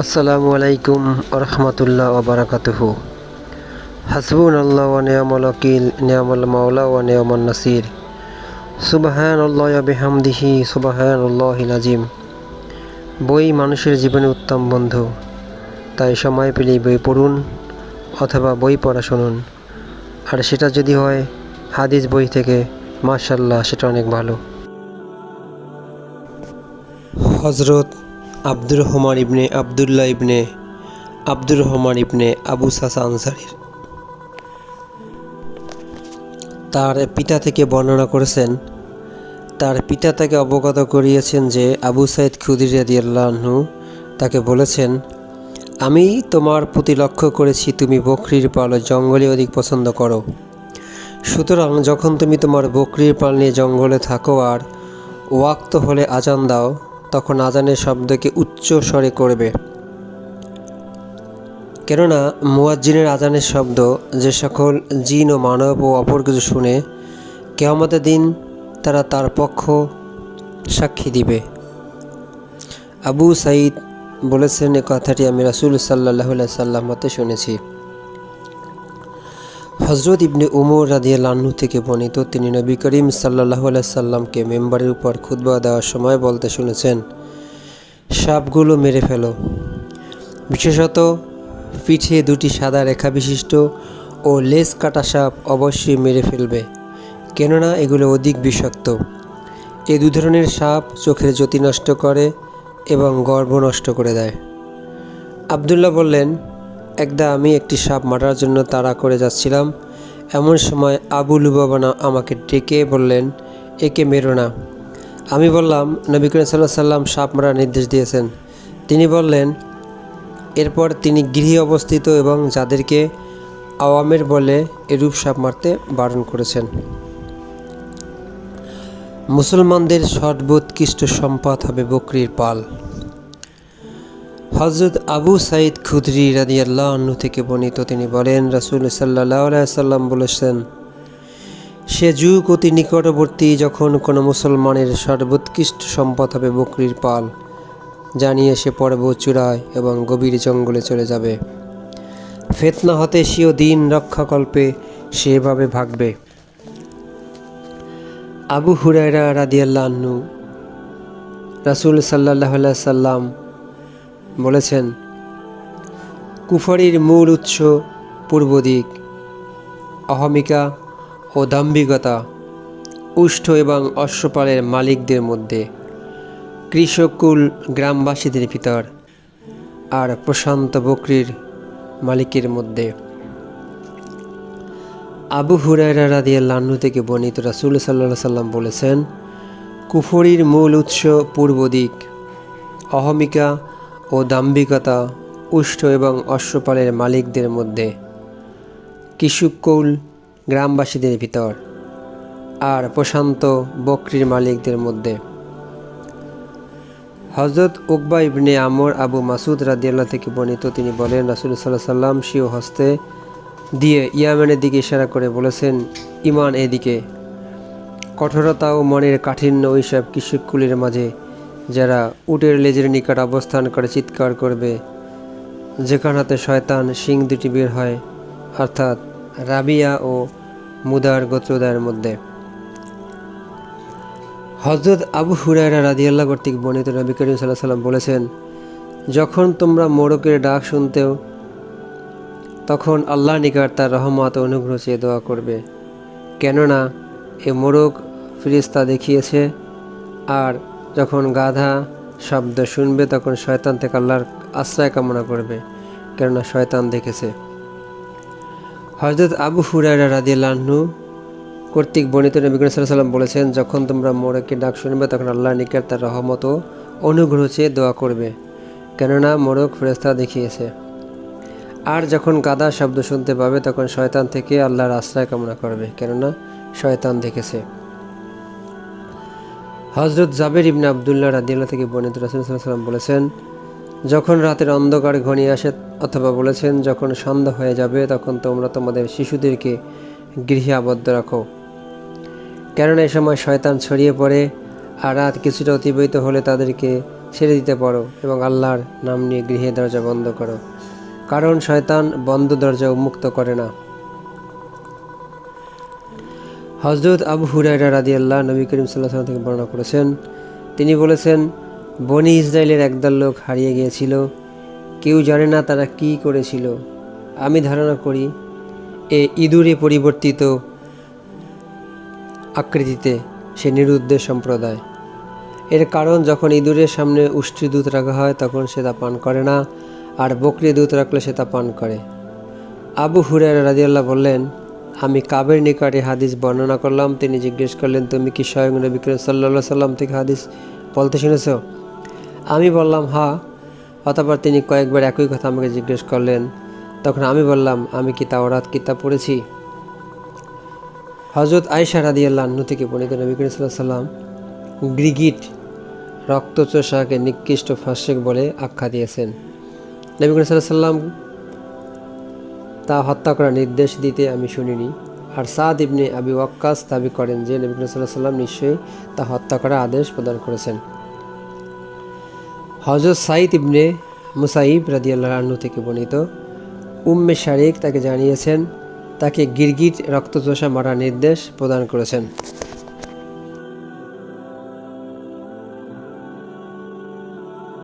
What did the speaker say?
আসসালামু আলাইকুম রহমতুল্লাহ ওবরাকাতুহ হাসবুন আল্লাহ নিয়ামল ওয়াকিল, নিয়ামল মাওলা ওয়া নিয়ামল নাসির। সুবাহান আল্লাহ বেহামদিহি সুবাহান আল্লাহ নাজিম বই মানুষের জীবনে উত্তম বন্ধু। তাই সময় পেলেই বই পড়ুন অথবা বই পড়া শুনুন। আর সেটা যদি হয়, হাদিস বই থেকে মাশাল্লাহ সেটা অনেক ভালো। হজরত আব্দুর রহমান ইবনে আবদুল্লাহ ইবনে আব্দুর রহমান ইবনে আবু সাসা আনসারির। তার পিতা থেকে বর্ণনা করেছেন, তার পিতা তাকে অবগত করিয়েছেন যে আবু সাইদ খুদির রাদিয়াল্লাহু তাকে বলেছেন, আমি তোমার প্রতি লক্ষ্য করেছি, তুমি বকরির পাল জঙ্গলে অধিক পছন্দ করো। সুতরাং যখন তুমি তোমার বকরির পাল নিয়ে জঙ্গলে থাকো আর ওয়াক্ত হলে আজান দাও তখন আজানের শব্দকে উচ্চ স্বরে করবে। কেননা, মুয়াজ্জিনের আজানের শব্দ যে সকল জিন ও মানব ও অপর কিছু শুনে, কেয়ামতের দিন তারা তার পক্ষ সাক্ষী দিবে। আবু সাইদ বলেছেন, এ কথাটি আমি রাসুল সাল্লাহ সাল্লাম হতে শুনেছি। হজরত ইবনে উমর রাদিয়াল্লাহু থেকে বর্ণিত, তিনি নবী করিম সাল্লাহ সাল্লামকে মেম্বারের উপর খুতবা দেওয়ার সময় বলতে শুনেছেন, সাপগুলো মেরে ফেলো। বিশেষত পিঠে দুটি সাদা রেখা বিশিষ্ট ও লেজ কাটা সাপ অবশ্যই মেরে ফেলবে, কেননা এগুলো অধিক বিষাক্ত। এ দু ধরনের সাপ চোখের জ্যোতি নষ্ট করে এবং গর্ভ নষ্ট করে দেয়। আবদুল্লাহ বললেন একদা আমি একটি সাপ মারার জন্য তাড়া করে যাচ্ছিলাম। এমন সময় আবু লুবাবানা আমাকে ডেকে বললেন, একে মেরো না। আমি বললাম, নবী করিম সাল্লাহ সাল্লাম সাপ মারার নির্দেশ দিয়েছেন। তিনি বললেন, এরপর তিনি গৃহে অবস্থিত এবং যাদেরকে আওয়ামের বলে এরূপ সাপ মারতে বারণ করেছেন। মুসলমানদের সর্বোৎকৃষ্ট সম্পদ হবে বকরির পাল। হজরত আবু সাইদ খুদরি রাদিয়াল্লাহ আন্নু থেকে বর্ণিত তিনি বলেন, রাসুল সাল্লাহ সাল্লাম বলেছেন, সে যুগ অতি নিকটবর্তী যখন কোনো মুসলমানের সর্বোৎকৃষ্ট সম্পদ হবে বকরির পাল জানিয়ে সে পর্ব চূড়ায় এবং গভীর জঙ্গলে চলে যাবে। ফেতনা হতে সিও দিন রক্ষাকল্পে সেভাবে ভাগবে। আবু হুরাইরা রাদিয়াল্লাহ আন্নু রাসুল সাল্লাহ সাল্লাম বলেছেন, কুফারির মূল উৎস পূর্ব দিক, অহমিকা ও দাম্ভিকতা, উষ্ঠ এবং অশ্বপালের মালিকদের মধ্যে কৃষকুল গ্রামবাসীদের ভিতর আর প্রশান্ত বকরির মালিকের মধ্যে। আবু হুরায়রা রাদিয়াল্লাহু থেকে বর্ণিত রাসুল সাল্লাহ সাল্লাম বলেছেন, কুফরির মূল উৎস পূর্ব দিক, অহমিকা ও দাম্ভিকতা, উষ্ঠ এবং অশ্বপালের মালিকদের মধ্যে। কিশুকৌল গ্রামবাসীদের ভিতর আর প্রশান্ত বকরির মালিকদের মধ্যে। হজরত উকবা ইবনে আমর আবু মাসুদ রাদিয়াল্লাহ থেকে বর্ণিত তিনি বলেন, রাসুল সাল্লাহ সাল্লাম সিও হস্তে দিয়ে ইয়ামেনের দিকে ইশারা করে বলেছেন ইমান এদিকে। কঠোরতা ও মনের কাঠিন্য ওইসব কৃষককুলির মাঝে যারা উটের লেজের নিকট অবস্থান করে চিৎকার করবে, যেখান হাতে শয়তান শিং দুটি বের হয়, অর্থাৎ রাবিয়া ও মুদার গোত্রদায়ের মধ্যে। হজরত আবু হুরায়রা রাদিয়াল্লাহ কর্তৃক বর্ণিত নবী করিম সাল্লাহ সাল্লাম বলেছেন, যখন তোমরা মোড়কের ডাক শুনতেও, তখন আল্লাহ নিকার তার রহমত অনুগ্রহ চেয়ে দোয়া করবে। কেননা, এ মোরগ ফিরিস্তা দেখিয়েছে, আর যখন গাধা শব্দ শুনবে, তখন শয়তান থেকে আল্লাহর আশ্রয় কামনা করবে, কেননা শয়তান দেখেছে। হজরত আবু হুরায়রা রাদিয়াল্লাহু কর্তৃক বর্ণিত নবী সাল্লাম বলেছেন, যখন তোমরা মোরগকে ডাক শুনবে, তখন আল্লাহ নিকার তার রহমত ও অনুগ্রহ চেয়ে দোয়া করবে, কেননা মোরগ ফেরেস্তা দেখিয়েছে। আর যখন গাদা শব্দ শুনতে পাবে, তখন শয়তান থেকে আল্লাহর আশ্রয় কামনা করবে, কেননা শয়তান দেখেছে। হজরত জাবের ইবনে আবদুল্লাহ রাদিয়াল্লাহ থেকে বর্ণিত রাসুল সাল্লাম বলেছেন, যখন রাতের অন্ধকার ঘনিয়ে আসে অথবা বলেছেন, যখন সন্ধ্যা হয়ে যাবে, তখন তোমরা তোমাদের শিশুদেরকে গৃহে আবদ্ধ রাখো। কেননা এ সময় শয়তান ছড়িয়ে পড়ে আর রাত কিছুটা অতিবাহিত হলে তাদেরকে ছেড়ে দিতে পারো এবং আল্লাহর নাম নিয়ে গৃহে দরজা বন্ধ করো। কারণ শয়তান বন্ধ দরজা উন্মুক্ত করে না। হজরত আবু হুরাইরা রাদি আল্লাহ নবী করিম সাল্লাহ থেকে বর্ণনা করেছেন। তিনি বলেছেন, বনি ইসরায়েলের একদল লোক হারিয়ে গিয়েছিল। কেউ জানে না তারা কি করেছিল। আমি ধারণা করি, এ ইঁদুরে পরিবর্তিত আকৃতিতে সে নিরুদ্দেশ সম্প্রদায়। এর কারণ, যখন ইঁদুরের সামনে উষ্টি দুধ রাখা হয়, তখন সে তা পান করে না, আর বকরি দুধ রাখলে সে তা পান করে। আবু হুরায়রা রাদিয়াল্লাহ বললেন আমি কাবের নিকটে হাদিস বর্ণনা করলাম। তিনি জিজ্ঞেস করলেন, তুমি কি স্বয়ং নবী করিম সাল্লা সাল্লাম থেকে হাদিস বলতে শুনেছ? আমি বললাম হা অতঃপর তিনি কয়েকবার একই কথা আমাকে জিজ্ঞেস করলেন। তখন আমি বললাম, আমি কি তাওরাত কিতাব পড়েছি? হজরত আয়সা রাদিয়াল্লাহ আন্নু থেকে বর্ণিত নবী করিম সাল্লাহ সাল্লাম গ্রিগিট রক্তচোষাকে নিকৃষ্ট ফাঁসেক বলে আখ্যা দিয়েছেন। নবী করিম সাল্লাহ সাল্লাম তা হত্যা করার নির্দেশ দিতে আমি শুনিনি। আর সাদ ইবনে আবি ওয়াক্কাস দাবি করেন যে নবী সাল্লাহ সাল্লাম নিশ্চয়ই তা হত্যা করার আদেশ প্রদান করেছেন। হজরত সাইদ ইবনে মুসাইব রাজিয়াল্লাহ আনু থেকে বর্ণিত, উম্মে শারিক তাকে জানিয়েছেন, তাকে গিরগিট রক্তচোষা মারার নির্দেশ প্রদান করেছেন।